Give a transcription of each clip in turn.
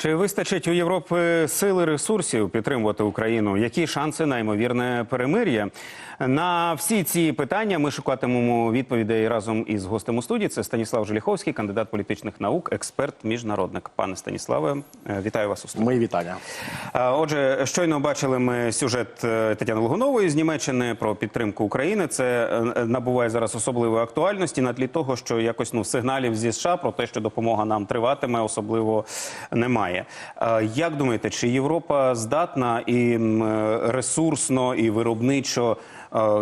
Чи вистачить у Європи сили ресурсів підтримувати Україну? Які шанси на ймовірне перемир'я? На всі ці питання ми шукатимемо відповідей разом із гостем у студії. Це Станіслав Желіховський, кандидат політичних наук, експерт, міжнародник. Пане Станіславе, е, вітаю вас у студії. Мої вітання. Е, Отже, щойно бачили ми сюжет е, Тетяни Лугунової з Німеччини про підтримку України. Це набуває зараз особливої актуальності на тлі того, що якось ну сигналів зі США про те, що допомога нам триватиме, особливо немає. Е, Як думаєте, чи Європа здатна і ресурсно, і виробничо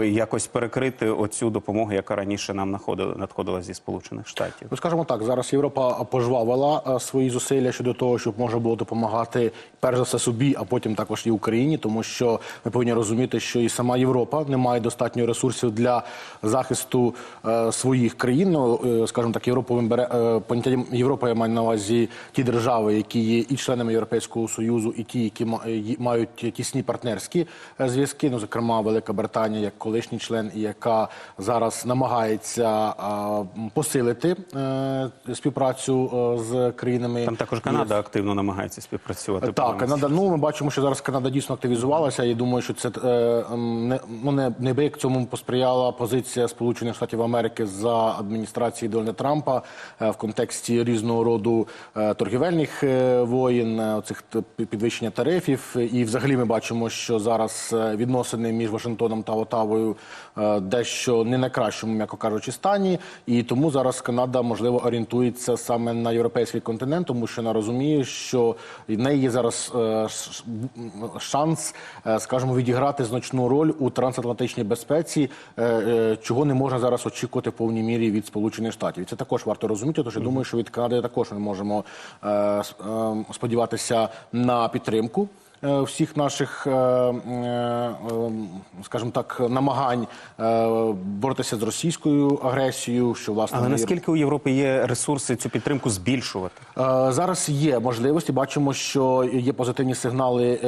якось перекрити оцю допомогу, яка раніше нам находила надходила зі Сполучених Штатів? Ну, скажімо так, зараз Європа пожвавила е, свої зусилля щодо того, щоб можна було допомагати перш за все собі, а потім також і Україні, тому що ми повинні розуміти, що і сама Європа не має достатньо ресурсів для захисту е, своїх країн. Ну, е, скажімо так, Європа він бере е, поняття Європа я маю на увазі ті держави, які є і членами Європейського союзу, і ті, які е, мають тісні партнерські е, зв'язки. Ну, зокрема, Велика Британія як колишній член, і яка зараз намагається посилити е, співпрацю е, з країнами. Там також Канада активно намагається співпрацювати. Так. Канада. Ну ми бачимо, що зараз Канада дійсно активізувалася. І думаю, що це е, не ну не неабияк цьому посприяла позиція Сполучених Штатів Америки за адміністрації Дональда Трампа в контексті різного роду торгівельних воєн, е, цих підвищення тарифів. І взагалі ми бачимо, що зараз відносини між Вашингтоном та Отавою е, дещо не на кращому, м'яко кажучи, стані. І тому зараз Канада можливо орієнтується саме на європейський континент, тому що вона розуміє, що в неї є зараз е, шанс, е, скажімо, відіграти значну роль у трансатлантичній безпеці, чого не можна зараз очікувати в повній мірі від Сполучених Штатів. І це також варто розуміти. Тож я думаю, що від Канади також ми можемо сподіватися на підтримку. Е, Всіх наших, е, е, скажімо так, намагань боротися з російською агресією, що власне Але наскільки у Європи є ресурси цю підтримку збільшувати? Зараз є можливості. Бачимо, що є позитивні сигнали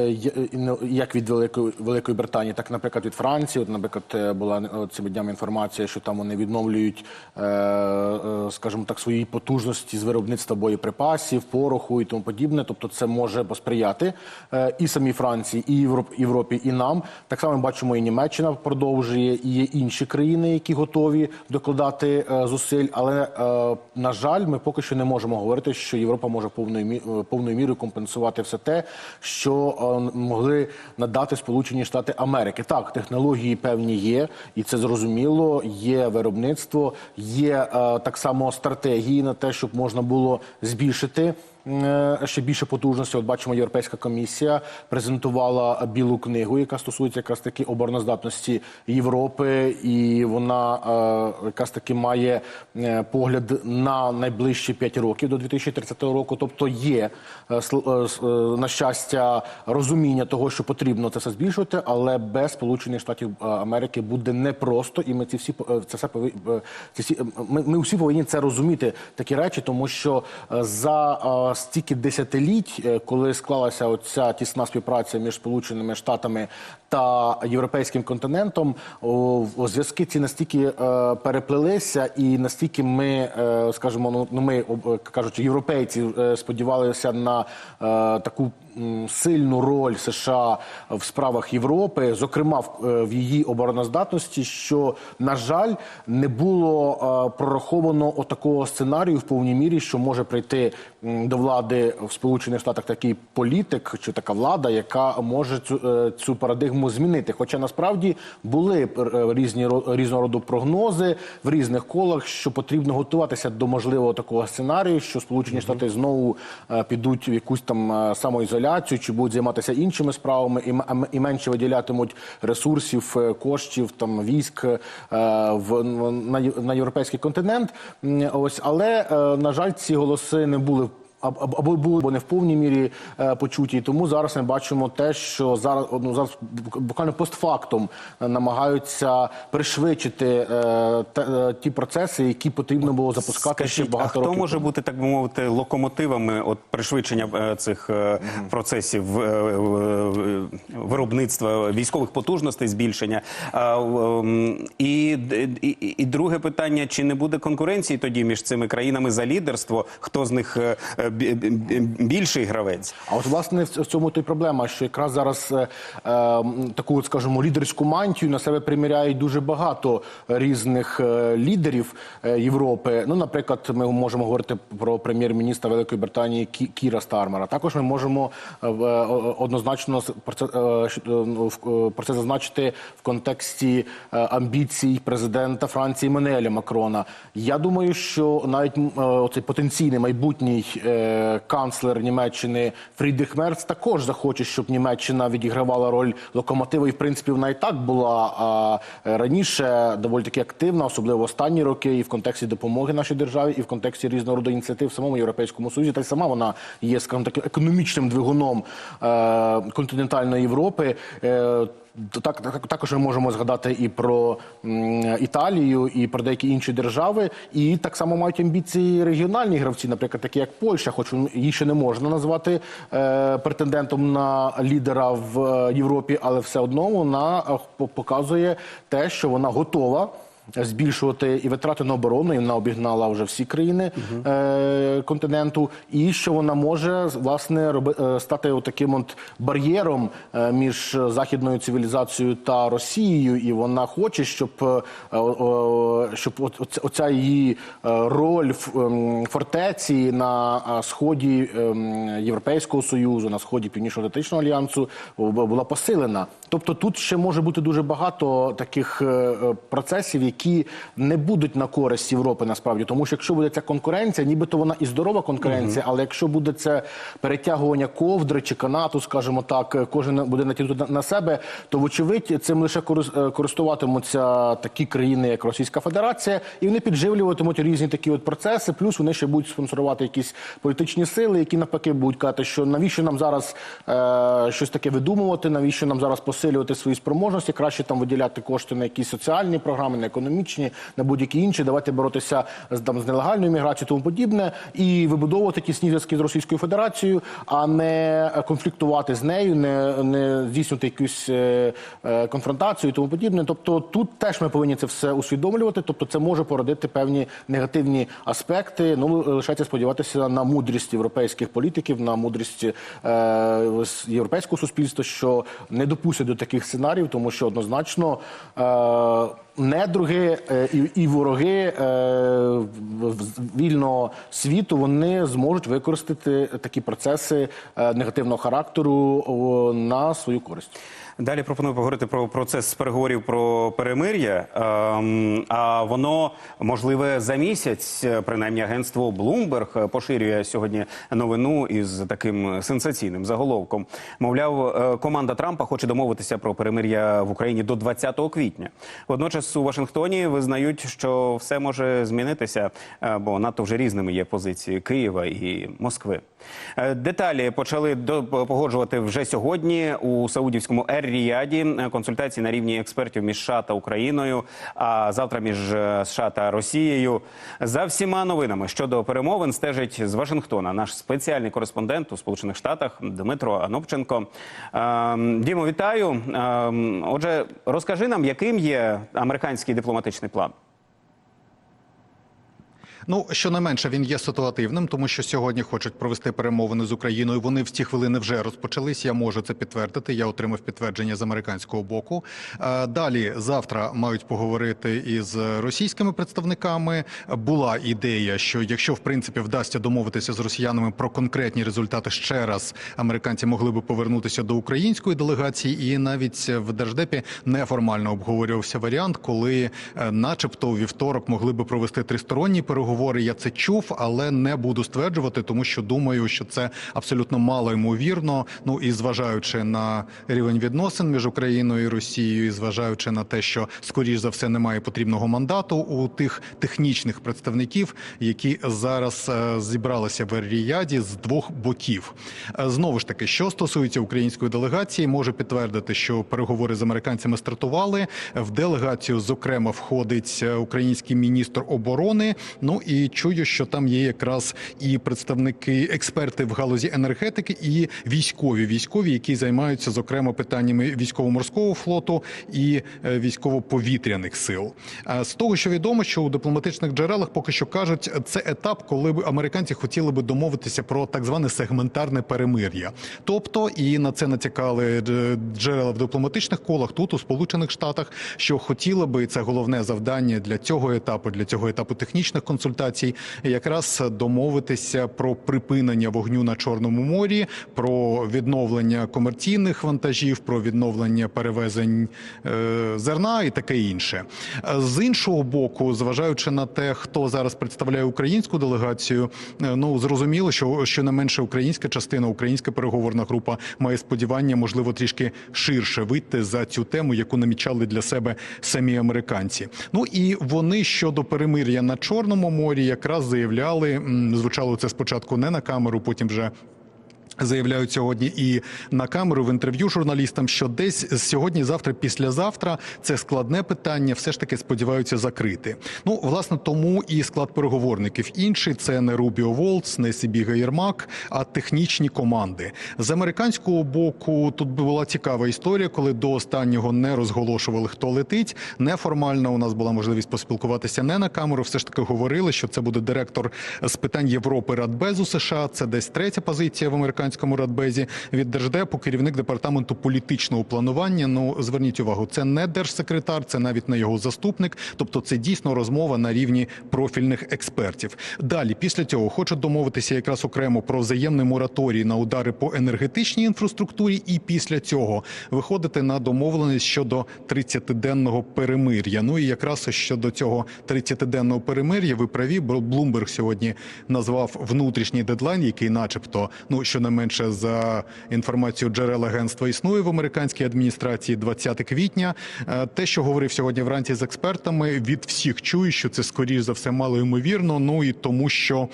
ну, як від Великої Великої Британії, так, наприклад, від Франції. От, наприклад, була цими днями інформація, що там вони відновлюють, скажімо так, свої потужності з виробництва боєприпасів, пороху і тому подібне. Тобто, це може посприяти і самій Франції, і Європ- Європі, і нам. Так само бачимо, і Німеччина продовжує, і є інші країни, які готові докладати е, зусиль. Але е, на жаль, ми поки що не можемо говорити, що Європа може повною е, повною мірою компенсувати все те, що могли надати Сполучені Штати Америки. Так, технології певні є, і це зрозуміло. Є виробництво, є так само стратегії на те, щоб можна було збільшити. Е, Ще більше потужності. От бачимо, Європейська комісія презентувала білу книгу, яка стосується якраз таки обороноздатності Європи, і вона е, якраз таки має е, погляд на найближчі 5 років до 2030 року. Тобто є на щастя розуміння того, що потрібно це все збільшувати, але без Сполучених Штатів Америки буде непросто, і ми ці всі це все повинні ці всі, ми, ми всі повинні це розуміти, такі речі, тому що е, стільки десятиліть, е, коли склалася оця тісна співпраця між Сполученими Штатами та європейським континентом, зв'язки ці настільки е, переплелися, і настільки ми, е, скажімо, ну, ну ми кажучи, європейці сподівалися на таку сильну роль США в справах Європи, зокрема в, е, її обороноздатності, що на жаль не було е, прораховано отакого сценарію в повній мірі, що може прийти до влади в Сполучених Штатах такий політик чи така влада, яка може цю, е, цю парадигму змінити. Хоча насправді були різні різного роду прогнози в різних колах, що потрібно готуватися до можливого такого сценарію, що Сполучені Штати знову підуть в якусь там е, самоізоляцію, чи будуть займатися іншими справами, і, і менше виділятимуть ресурсів, е, коштів там військ е, в на, на європейський континент. Ось, але е, на жаль, ці голоси не були. Аб- аб- Або були або не в повній мірі е, почуті, І тому зараз ми бачимо те, що зараз ну, зараз буквально постфактум е, намагаються пришвидшити е, те- ті процеси, які потрібно було запускати ще Скажіть, а багато хто років. може тому. бути, так би мовити, локомотивами от пришвидшення цих процесів виробництва військових потужностей, збільшення? А, і, і, і друге питання: чи не буде конкуренції тоді між цими країнами за лідерство? Хто з них більший гравець. А от власне в цьому то й проблема, що якраз зараз е, е, таку, скажімо, лідерську мантію на себе приміряють дуже багато різних е, лідерів е, Європи. Ну, наприклад, ми можемо говорити про прем'єр-міністра Великої Британії Кі- Кіра Стармера. Також ми можемо однозначно про це, ну, про це зазначити в контексті амбіцій президента Франції Менеля Макрона. Я думаю, що навіть оцей потенційний майбутній канцлер Німеччини Фрідріх Мерц також захоче, щоб Німеччина відігравала роль локомотива. І в принципі вона і так була е, раніше доволі таки активна, особливо останні роки, і в контексті допомоги нашій державі, і в контексті різного роду ініціатив в самому європейському союзі. Та й сама вона є, скажімо так, економічним двигуном е, континентальної Європи. Так, так також ми можемо згадати і про Італію, і про деякі інші держави. І так само мають амбіції регіональні гравці, наприклад, такі як Польща, хоч її ще не можна назвати е, претендентом на лідера в е, Європі, але все одно вона е, показує те, що вона готова. Збільшувати і витрати на оборону, і вона обігнала вже всі країни е, континенту, і що вона може власне роби, е, стати таким от бар'єром е, між західною цивілізацією та Росією, і вона хоче, щоб, е, щоб оця- її роль в ем, фортеці на сході ем, Європейського союзу, на сході Північно-Атлантичного альянсу бу- була посилена. Тобто тут ще може бути дуже багато таких процесів, які не будуть на користь Європи насправді, тому що якщо буде ця конкуренція, нібито вона і здорова конкуренція, але якщо буде це перетягування ковдри чи канату, скажімо так, кожен буде натягнути на- себе, то вочевидь цим лише е, користуватимуться такі країни, як Російська Федерація, і вони підживлюватимуть різні такі от процеси. Плюс вони ще будуть спонсорувати якісь політичні сили, які навпаки будуть казати, що навіщо нам зараз е, щось таке видумувати, навіщо нам зараз посилювати свої спроможності, краще там виділяти кошти на якісь соціальні програми, на економічні, на будь-які інші. Давайте боротися з там з нелегальною міграцією, тому подібне, і вибудовувати тісні зв'язки з Російською Федерацією, а не конфліктувати з нею, не, не здійснювати якусь е, е, конфронтацію і тому подібне. Тобто тут теж ми повинні це все усвідомлювати. Тобто, це може породити певні негативні аспекти. Ну лишається сподіватися на мудрість європейських політиків, на мудрість е, європейського суспільства, що не допустять до таких сценаріїв, тому що однозначно. Е, Недруги е, і, і вороги е, вільного світу вони зможуть використати такі процеси е, негативного характеру на свою користь. Далі пропоную поговорити про процес переговорів про перемир'я. Ем, А воно можливе за місяць. Принаймні, агентство Bloomberg поширює сьогодні новину із таким сенсаційним заголовком. Мовляв, е, команда Трампа хоче домовитися про перемир'я в Україні до 20 квітня. Водночас у Вашингтоні визнають, що все може змінитися, е, бо надто вже різними є позиції Києва і Москви. Е, Деталі почали погоджувати вже сьогодні у Саудівському Ер-Ріяді. Е, Консультації на рівні експертів між США та Україною, а завтра між е, США та Росією. За всіма новинами щодо перемовин стежить з Вашингтона наш спеціальний кореспондент у Сполучених Штатах Дмитро Анопченко. Е, Дімо, вітаю. Е, Отже, розкажи нам, яким є американський дипломатичний план. Ну, щонайменше він є ситуативним, тому що сьогодні хочуть провести перемовини з Україною. Вони в ці хвилини вже розпочались. Я можу це підтвердити. Я отримав підтвердження з американського боку. Е, Далі завтра мають поговорити із російськими представниками. Була ідея, що якщо в принципі вдасться домовитися з росіянами про конкретні результати ще раз, американці могли би повернутися до української делегації, і навіть в держдепі неформально обговорювався варіант, коли, е, начебто, у вівторок могли би провести тристоронні переговори. Я це чув, але не буду стверджувати, тому що думаю, що це абсолютно мало ймовірно. Ну і зважаючи на рівень відносин між Україною і Росією, і зважаючи на те, що скоріш за все немає потрібного мандату у тих технічних представників, які зараз е, зібралися в Ріяді з двох боків. Е, Знову ж таки, що стосується української делегації, можу підтвердити, що переговори з американцями стартували. В делегацію, зокрема, входить е, український міністр оборони. Ну І чую, що там є якраз і представники, експерти в галузі енергетики, і військові військові, які займаються зокрема питаннями військово-морського флоту і е, військово-повітряних сил. З того, що відомо, що у дипломатичних джерелах поки що кажуть, це етап, коли б американці хотіли би домовитися про так зване сегментарне перемир'я. Тобто, і на це натякали джерела в дипломатичних колах тут у Сполучених Штатах, що хотіли би це головне завдання для цього етапу, для цього етапу технічних консультацій, якраз домовитися про припинення вогню на Чорному морі, про відновлення комерційних вантажів, про відновлення перевезень е, зерна і таке інше. З іншого боку, зважаючи на те, хто зараз представляє українську делегацію, е, ну зрозуміло, що щонайменше українська частина, українська переговорна група має сподівання, можливо, трішки ширше вийти за цю тему, яку намічали для себе самі американці. Ну і вони щодо перемир'я на Чорному морі якраз заявляли, звучало це спочатку не на камеру, потім вже. Заявляють сьогодні і на камеру в інтерв'ю журналістам, що десь сьогодні, завтра, післязавтра це складне питання, все ж таки сподіваються закрити. Ну, власне, тому і склад переговорників інший це не Рубіо Волц, не Сібіга Єрмак, а технічні команди. З американського боку тут була цікава історія, коли до останнього не розголошували, хто летить. Неформально у нас була можливість поспілкуватися не на камеру. Все ж таки говорили, що це буде директор з питань Європи Радбезу США. Це десь третя позиція в американському радбезі від держдепу, керівник департаменту політичного планування. Ну зверніть увагу, це не держсекретар, це навіть не його заступник. Тобто, це дійсно розмова на рівні профільних експертів. Далі, після цього, хочуть домовитися якраз окремо про взаємний мораторій на удари по енергетичній інфраструктурі, і після цього виходити на домовленість щодо 30-денного перемир'я. Ну і якраз щодо цього 30-денного перемир'я, ви праві, Блумберг сьогодні назвав внутрішній дедлайн, який, начебто, ну що менше за інформацією джерел агентства існує в американській адміністрації 20 квітня. Е, Те, що говорив сьогодні вранці з експертами, від всіх чую, що це скоріш за все мало ймовірно. Ну і тому, що.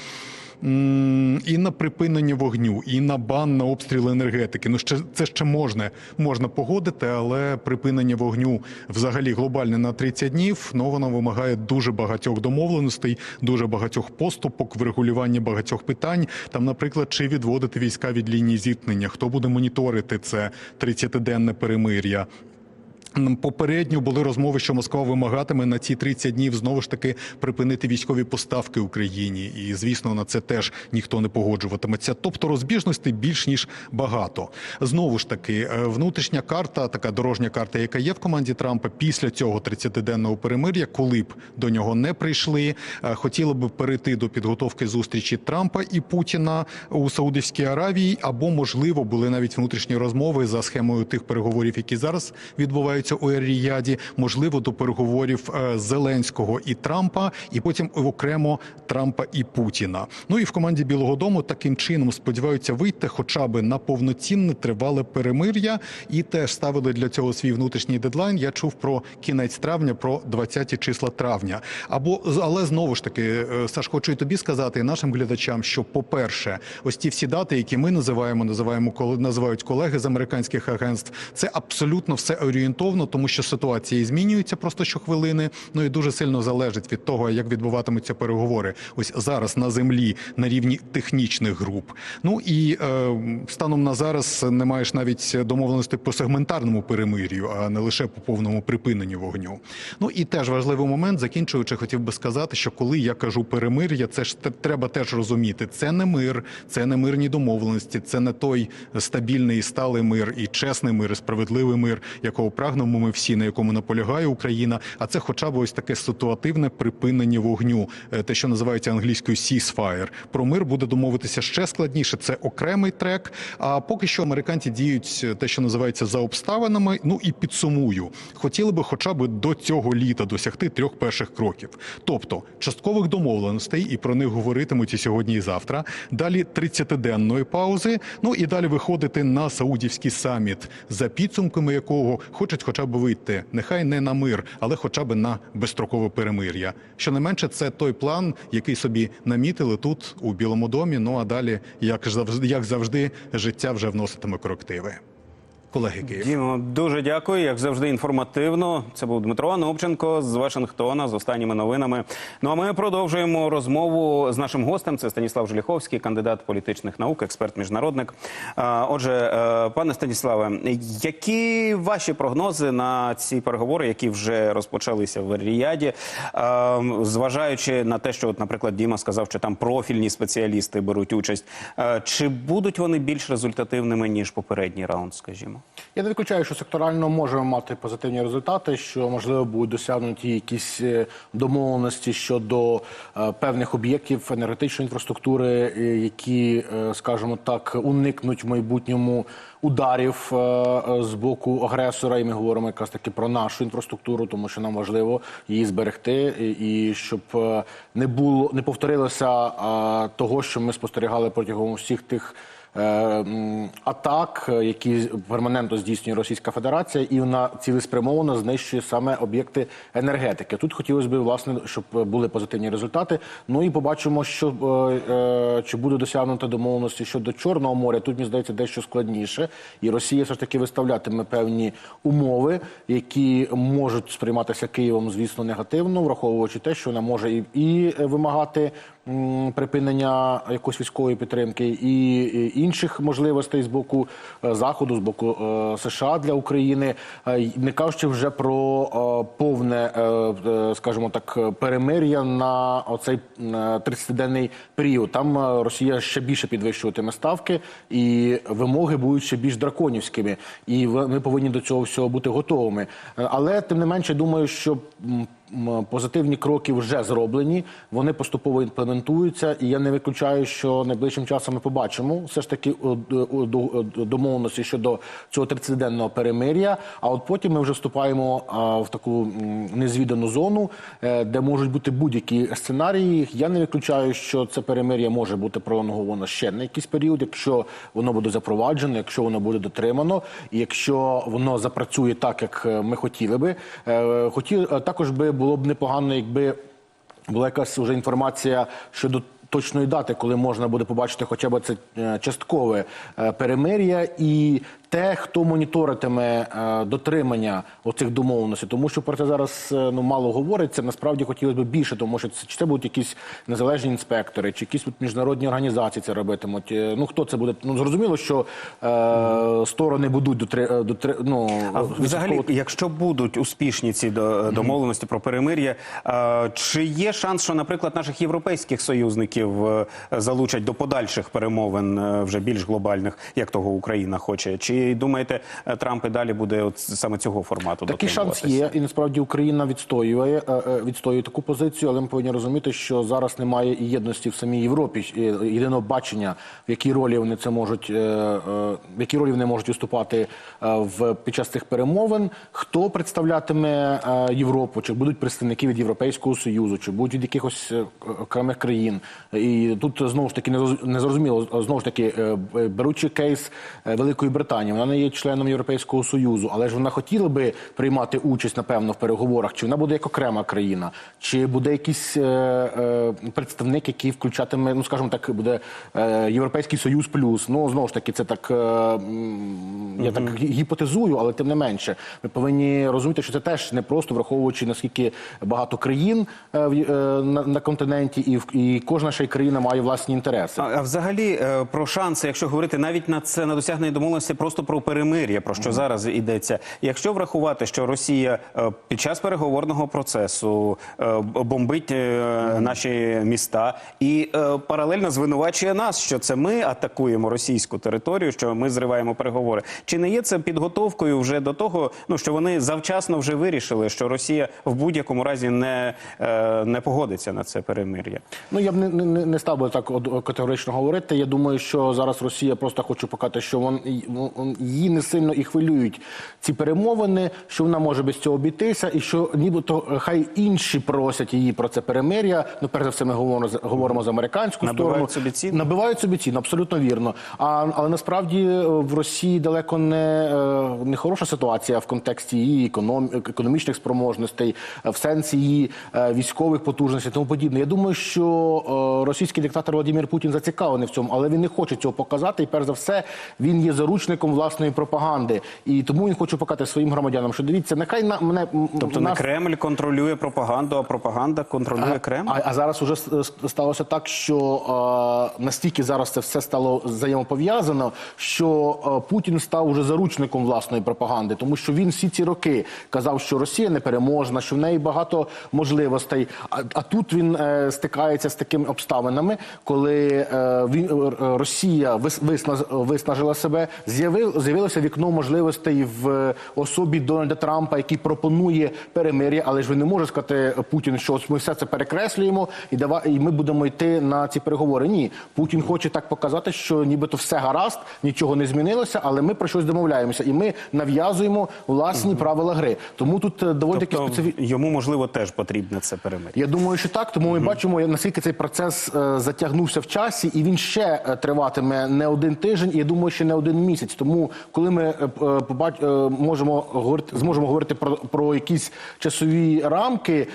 І на припинення вогню, і на бан на обстріл енергетики. Ну ще це ще можна можна погодити, але припинення вогню взагалі глобальне на 30 днів. Ну воно вимагає дуже багатьох домовленостей, дуже багатьох поступок, врегулювання багатьох питань. Там, наприклад, чи відводити війська від лінії зіткнення, хто буде моніторити це 30-денне перемир'я. Попередньо були розмови, що Москва вимагатиме на ці 30 днів знову ж таки припинити військові поставки Україні, і звісно на це теж ніхто не погоджуватиметься. Тобто розбіжностей більш ніж багато. Знову ж таки, е, внутрішня карта, така дорожня карта, яка є в команді Трампа після цього 30-денного перемир'я, коли б до нього не прийшли, е, хотіли б перейти до підготовки зустрічі Трампа і Путіна у Саудівській Аравії, або можливо були навіть внутрішні розмови за схемою тих переговорів, які зараз відбуваються у Ер-Ріяді, можливо, до переговорів е, Зеленського і Трампа, і потім окремо Трампа і Путіна. Ну і в команді Білого Дому таким чином сподіваються вийти, хоча б на повноцінне тривале перемир'я, і теж ставили для цього свій внутрішній дедлайн. Я чув про кінець травня, про 20 числа травня. Або але знову ж таки, е, Саш, хочу і тобі сказати, і нашим глядачам, що по-перше, ось ті всі дати, які ми називаємо, називаємо коли називають колеги з американських агентств, це абсолютно все орієнтовно, тому що ситуації змінюються просто щохвилини. Ну і дуже сильно залежить від того, як відбуватимуться переговори. Ось зараз на землі на рівні технічних груп. Ну і е, станом на зараз не маєш навіть домовленості по сегментарному перемир'ю, а не лише по повному припиненню вогню. Ну і теж важливий момент, закінчуючи, хотів би сказати, що коли я кажу перемир'я, це ж треба теж розуміти. Це не мир, це не мирні домовленості, це не той стабільний і сталий мир і чесний мир, і справедливий мир, якого прагнемо ми всі, на якому наполягає Україна. А це, хоча б ось таке ситуативне припинення вогню, е, те, що називається англійською ceasefire. Про мир буде домовитися ще складніше. Це окремий трек. А поки що американці діють е, те, що називається за обставинами. Ну і підсумую, хотіли би, хоча б до цього літа досягти трьох перших кроків, тобто часткових домовленостей, і про них говоритимуть і сьогодні, і завтра. Далі 30-денної паузи. Ну і далі виходити на саудівський саміт, за підсумками якого хочуть, хоча б вийти, нехай не на мир, але хоча б на безстрокове перемир'я. Щонайменше, це той план, який собі намітили тут у Білому домі. Ну а далі, як завжди, як завжди, життя вже вноситиме корективи. Колеги Київ. Дімо, дуже дякую. Як завжди, інформативно. Це був Дмитро Анопченко з Вашингтона з останніми новинами. Ну а ми продовжуємо розмову з нашим гостем. Це Станіслав Желіховський, кандидат політичних наук, експерт, міжнародник. Отже, е, пане Станіславе, які ваші прогнози на ці переговори, які вже розпочалися в Ріяді, Е, зважаючи на те, що, наприклад, Діма сказав, що там профільні спеціалісти беруть участь, Е, чи будуть вони більш результативними ніж попередній раунд, скажімо? Я не виключаю, що секторально можемо мати позитивні результати, що можливо будуть досягнуті якісь е, домовленості щодо е, певних об'єктів енергетичної інфраструктури, е, які, е, скажімо так, уникнуть в майбутньому ударів з боку агресора. І ми говоримо якраз таки про нашу інфраструктуру, тому що нам важливо її зберегти, і щоб не було не повторилося того, що ми спостерігали протягом всіх тих. Е, Атак, які перманентно здійснює Російська Федерація, і вона цілеспрямовано знищує саме об'єкти енергетики. Тут хотілося б, власне, щоб були позитивні результати. Ну і побачимо, що е, е, чи буде досягнуто домовленості щодо Чорного моря. Тут мені здається дещо складніше, і Росія все ж таки виставлятиме певні умови, які можуть сприйматися Києвом, звісно, негативно, враховуючи те, що вона може і, вимагати припинення якоїсь військової підтримки, і, інших можливостей з боку е, заходу, з боку е, США для України, Е, не кажучи вже про повне, скажімо так, перемир'я на оцей е, 30-денний період. Там Росія ще більше підвищуватиме ставки, і вимоги будуть ще більш драконівськими. І ми повинні до цього всього бути готовими. Але тим не менше, думаю, що позитивні кроки вже зроблені, вони поступово імплементуються, і я не виключаю, що найближчим часом ми побачимо все ж таки о, до- о, домовленості щодо цього 30-денного перемир'я. А от потім ми вже вступаємо в таку незвідану зону, е, де можуть бути будь-які сценарії. Я не виключаю, що це перемир'я може бути пролонговано ще на якийсь період, якщо воно буде запроваджено, якщо воно буде дотримано, і якщо воно запрацює так, як е, ми хотіли би. Е, Хотів е, також би було б непогано, якби була якась вже інформація щодо точної дати, коли можна буде побачити хоча б це е, часткове е, перемир'я. І те, хто моніторитиме е, дотримання оцих домовленостей, тому що про це зараз е, ну мало говориться. Насправді хотілося б більше, тому що це чи це будуть якісь незалежні інспектори, чи якісь міжнародні організації це робитимуть. Е, Ну хто це буде? Ну зрозуміло, що е, сторони будуть дотри, дотри, ну, А взагалі, відслідковувати. якщо будуть успішні ці до- домовленості про перемир'я, е, чи є шанс, що, наприклад, наших європейських союзників залучать до подальших перемовин вже більш глобальних, як того Україна хоче? Чи думаєте, е, Трамп і далі буде от саме цього формату Такий шанс є, і насправді Україна відстоює е, е, відстоює таку позицію, але ми повинні розуміти, що зараз немає і єдності в самій Європі, єдиного бачення, в якій ролі вони це можуть, в якій ролі вони можуть виступати в під час цих перемовин. Хто представлятиме Європу? Чи будуть представники від Європейського союзу, чи будуть від якихось окремих країн? І тут знову ж таки не роз- не зрозуміло. Знову ж таки, беручи кейс Великої Британії, вона не є членом Європейського союзу, але ж вона хотіла би приймати участь, напевно, в переговорах. Чи вона буде як окрема країна, чи буде якийсь е, е, представник, який включатиме, ну скажімо так, буде е, Європейський Союз плюс. Ну знову ж таки, це так е, я так гіпотезую, але тим не менше, ми повинні розуміти, що це теж не просто враховуючи наскільки багато країн е, е, на, на континенті, і, в- і кожна ще й країна має власні інтереси. А, а взагалі е, про шанси, якщо говорити навіть на це на досягнення домовленості, просто про перемир'я, про що зараз йдеться. Якщо врахувати, що Росія е, під час переговорного процесу е, бомбить е, наші міста і паралельно звинувачує нас, що це ми атакуємо російську територію, що ми зриваємо переговори. Чи не є це підготовкою вже до того, ну що вони завчасно вже вирішили, що Росія в будь-якому разі не, не погодиться на це перемир'я? Ну я б не, не, не став би так категорично говорити. Я думаю, що зараз Росія просто хоче показати, що вон он- її не сильно і хвилюють ці перемовини, що вона може без цього обійтися, і що нібито е, хай інші просять її про це перемир'я. Ну, перш за все, ми говоримо говоримо за американську Набивають сторону. собі ціну? Набивають собі ціну, абсолютно вірно. А але насправді е, в Росії далеко не, е, не хороша ситуація в контексті її економ, економічних спроможностей, в сенсі її військових потужностей і тому подібне. Я думаю, що російський диктатор Владимир Путін зацікавлений в цьому, але він не хоче цього показати. І перш за все він є заручником власної пропаганди. І тому він хоче показати своїм громадянам, що дивіться, нехай на мене Тобто нас... не Кремль контролює пропаганду, а пропаганда контролює Кремль. А, а зараз уже сталося так, що е, настільки зараз це все стало взаємопов'язано, що е, Путін став уже заручником власної пропаганди, тому що він всі ці роки казав, що Росія непереможна, що в неї багато можливостей. А, а тут він е, стикається з такими обставинами, коли е, він е, Росія вис, виснаж- виснажила себе, з'явив з'явилося вікно можливостей в особі Дональда Трампа, який пропонує перемир'я, але ж ви не можете сказати Путін, що ми все це перекреслюємо і давай, і ми будемо йти на ці переговори. Ні, Путін хоче так показати, що нібито все гаразд, нічого не змінилося, але ми про щось домовляємося, і ми нав'язуємо власні правила гри. Тому тут е, доволі таки Тобто специфі... йому можливо теж потрібне це перемир'я. Я думаю, що так. Тому ми бачимо, наскільки цей процес е, затягнувся в часі, і він ще е, триватиме не один тиждень, і я думаю, ще не один місяць. Тому, коли ми е, е, е, можемо говорити, зможемо говорити про, про якісь часові рамки,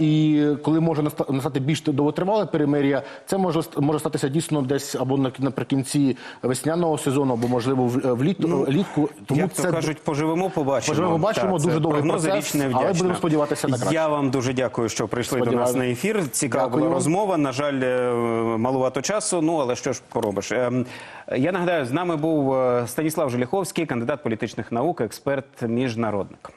і коли може настати більш довготривале перемир'я, це може може статися дійсно десь або наприкінці весняного сезону, або можливо в, літ, влітку. Тому Як то це кажуть, поживемо, побачимо. Поживемо, побачимо. Дуже довгий процес, але будемо сподіватися на краще. Я вам дуже дякую, що прийшли до нас на ефір. Цікава Дякую. була розмова. На жаль, малувато часу. Ну але що ж поробиш? Ем, Я нагадаю, з нами був е, Станіслав Желіховський, кандидат політичних наук, експерт, міжнародник.